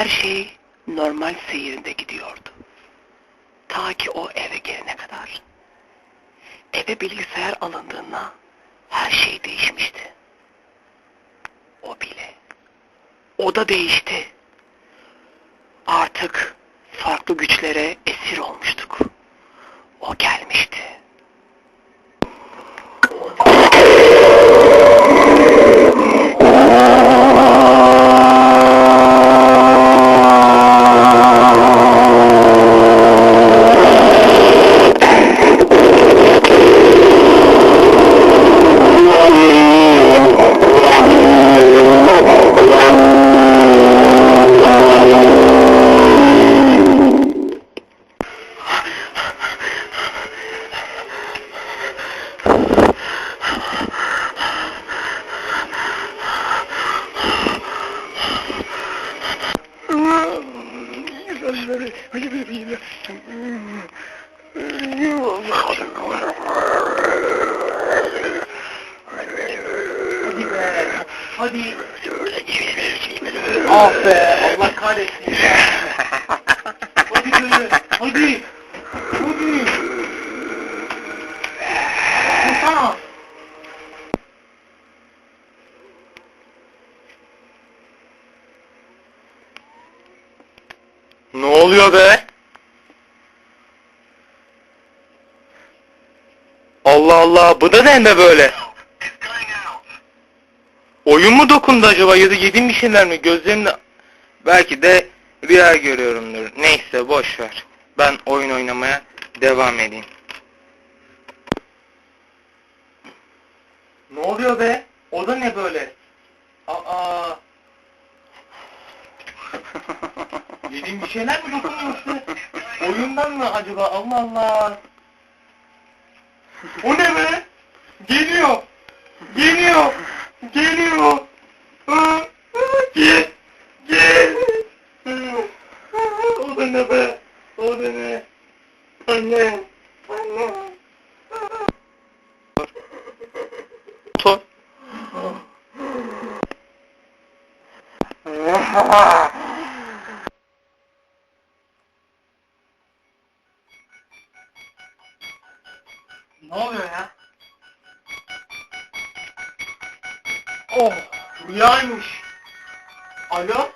her şey normal seyrinde gidiyordu. Ta ki o eve gelene kadar. Eve bilgisayar alındığında her şey değişmişti. O bile. O da değişti. Artık farklı güçlere esir olmuştuk. O gelmişti. Hadi. Ah be. Allah kahretsin. Hadi be. Hadi. Hadi. Tutsana. Ne oluyor be? Allah Allah bu da ne böyle? Oyun mu dokundu acaba ya da yediğim bir şeyler mi? Gözlerimle belki de rüya görüyorumdur. Neyse boş ver. Ben oyun oynamaya devam edeyim. Ne oluyor be? O da ne böyle? Aa. Yediğim bir şeyler mi dokunuyor size? Oyundan mı acaba? Allah Allah. O ne be? Geliyor. Geliyor. Geliyor. Gel. Gel. O da ne be? O da ne? Anne. Anne. Ton. Ne oluyor ya? Oh, rüyaymış. Alo?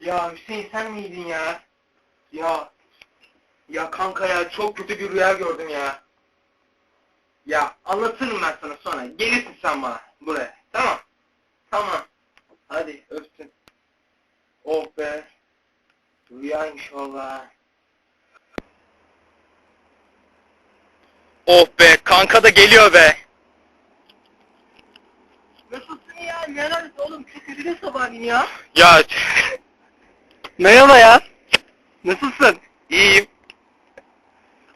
Ya Hüseyin sen miydin ya? Ya, ya kanka ya çok kötü bir rüya gördüm ya. Ya anlatırım ben sana sonra. Gelirsin sen bana buraya. Tamam. Tamam. Hadi öptüm. Oh be. Rüyaymış valla. Oh be kanka da geliyor be. Nasılsın ya? Neler oğlum? Çok üzüldün sabahleyin ya. Ya Merhaba ya. Nasılsın? iyiyim.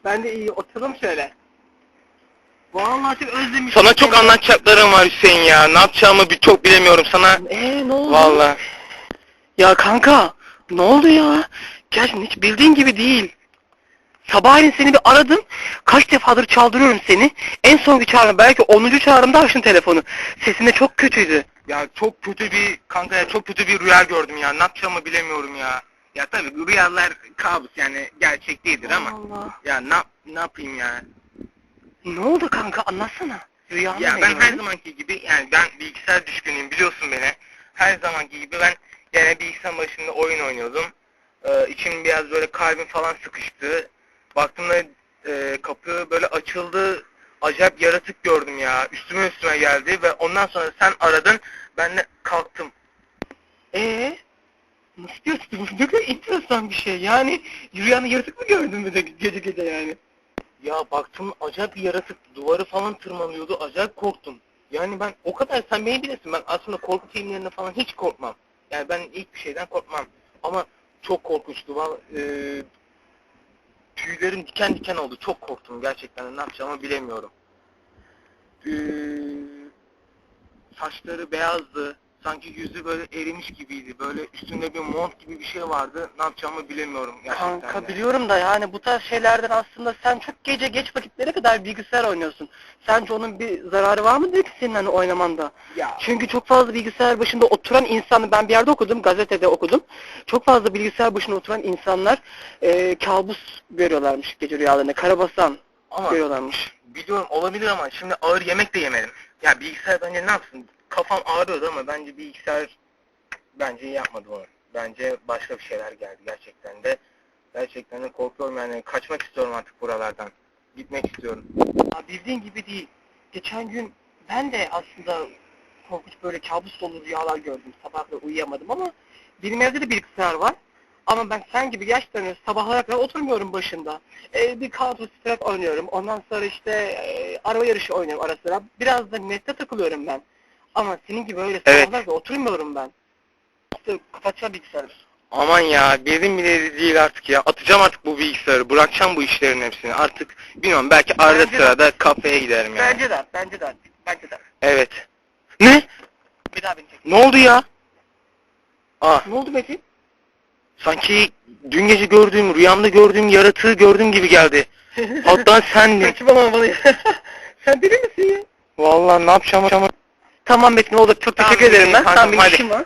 Ben de iyi. Oturalım şöyle. Vallahi çok özlemişim. Sana çok anlatacaklarım var Hüseyin ya. Ne yapacağımı bir çok bilemiyorum sana. Eee ne oldu? Vallahi. Ya kanka ne oldu ya? Gerçekten hiç bildiğin gibi değil. Sabahleyin seni bir aradım. Kaç defadır çaldırıyorum seni. En son bir çağrım belki 10. çağrımda açtın telefonu. Sesin de çok kötüydü. Ya çok kötü bir kanka ya çok kötü bir rüya gördüm ya. Ne yapacağımı bilemiyorum ya. Ya tabii rüyalar kabus yani gerçek değildir ama. Allah. Ya ne, ne yapayım ya. Ne oldu kanka anlatsana. Rüyanın Ya ne ben her gördün? zamanki gibi yani ben bilgisayar düşkünüyüm biliyorsun beni. Her zamanki gibi ben yani bilgisayar başında oyun oynuyordum. Ee, içim biraz böyle kalbim falan sıkıştı. Baktım da e, kapı böyle açıldı. Acayip yaratık gördüm ya. Üstüme üstüme geldi ve ondan sonra sen aradın. Ben de kalktım. Ee? Nasıl diyorsun? Ne kadar enteresan bir şey. Yani rüyanı yaratık mı gördün de gece gece yani? Ya baktım acayip bir yaratık duvarı falan tırmanıyordu. Acayip korktum. Yani ben o kadar sen beni bilirsin. Ben aslında korku filmlerinde falan hiç korkmam. Yani ben ilk bir şeyden korkmam. Ama çok korkunçtu. E, tüylerim diken diken oldu. Çok korktum gerçekten. Ne yapacağımı bilemiyorum. E, saçları beyazdı. Sanki yüzü böyle erimiş gibiydi. Böyle üstünde bir mont gibi bir şey vardı. Ne yapacağımı bilemiyorum gerçekten. Kanka de. biliyorum da yani bu tarz şeylerden aslında sen çok gece geç vakitlere kadar bilgisayar oynuyorsun. Sence onun bir zararı var mı diyor ki senin hani oynamanda? Ya Çünkü çok fazla bilgisayar başında oturan insanı ben bir yerde okudum, gazetede okudum. Çok fazla bilgisayar başında oturan insanlar e, kabus görüyorlarmış gece rüyalarında. Karabasan ama görüyorlarmış. biliyorum olabilir ama şimdi ağır yemek de yemedim. Ya bilgisayar bence ne yapsın? Kafam ağrıyordu ama bence bilgisayar bence yapmadı onu. Bence başka bir şeyler geldi gerçekten de. Gerçekten de korkuyorum yani kaçmak istiyorum artık buralardan. Gitmek istiyorum. Ya bildiğin gibi değil. Geçen gün ben de aslında korkunç böyle kabus dolu rüyalar gördüm. Sabahları uyuyamadım ama benim evde de bilgisayar var. Ama ben sen gibi gerçekten sabahlara kadar oturmuyorum başında. Ee, bir Counter Strike oynuyorum. Ondan sonra işte e, araba yarışı oynuyorum ara sıra. Biraz da nette takılıyorum ben. Ama senin gibi öyle Evet. sabahlara kadar oturmuyorum ben. İşte kapatacağım bilgisayarı. Aman ya bizim bile değil artık ya. Atacağım artık bu bilgisayarı. Bırakacağım bu işlerin hepsini. Artık bilmiyorum belki arada Bence de. sırada kafeye giderim yani. Bence de, bence de, bence de. Evet. Ne? Bir daha beni. Ne oldu ya? Aa, Ne oldu Metin? sanki dün gece gördüğüm, rüyamda gördüğüm yaratığı gördüğüm gibi geldi. Hatta sendin. Saçmalama bana ya. Sen deli misin ya? Vallahi ne yapacağım? Tamam Metin oldu. Çok Tamam, teşekkür ederim ben. kankam, Tamam benim hadi. işim var.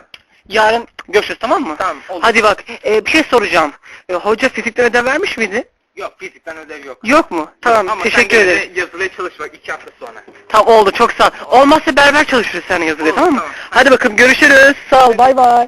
Yarın görüşürüz tamam mı? Tamam, oldu. Hadi bak e, bir şey soracağım. E, hoca fizikten ödev vermiş miydi? Yok, fizikten ödev yok. Yok mu? Tamam Ama teşekkür sen gene de ederim. yazılıya çalış bak iki hafta sonra. Tamam oldu çok sağ ol. Olmazsa beraber çalışırız seninle yazılı Olur, tamam mı? tamam. Hadi bakalım görüşürüz. Sağ ol bay bay.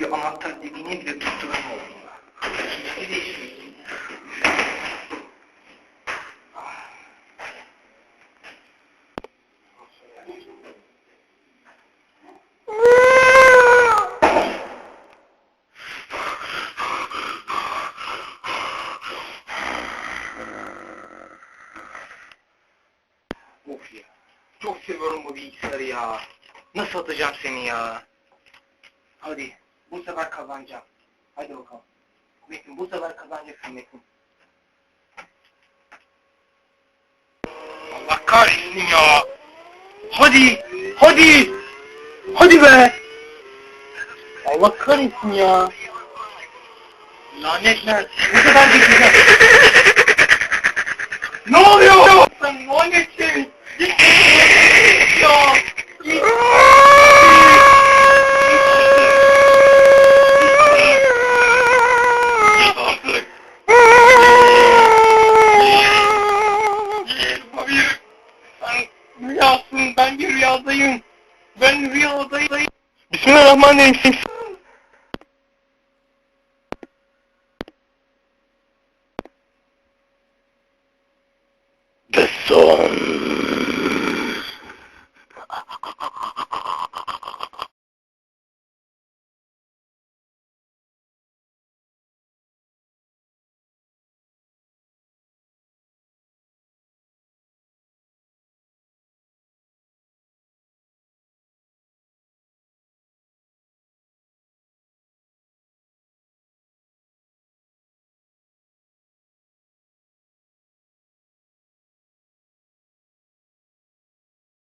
Bir anahtar dibine bile ya. Hiçbir değişmiyor. Of ya. Çok seviyorum bu bilgisayarı ya. Nasıl atacağım seni ya? Hadi. Bu sefer kazanacağım. Hadi bakalım. Metin bu sefer kazanacaksın Metin. Allah kahretsin ya. Hadi. Hadi. Hadi be. Allah kahretsin ya. Lanetler. Ne kadar bekleyeceğim. ne oluyor? Sen lanetsin. Ya. Rüyasın. Ben bir rüyadayım. Ben rüyadayım. Bismillahirrahmanirrahim.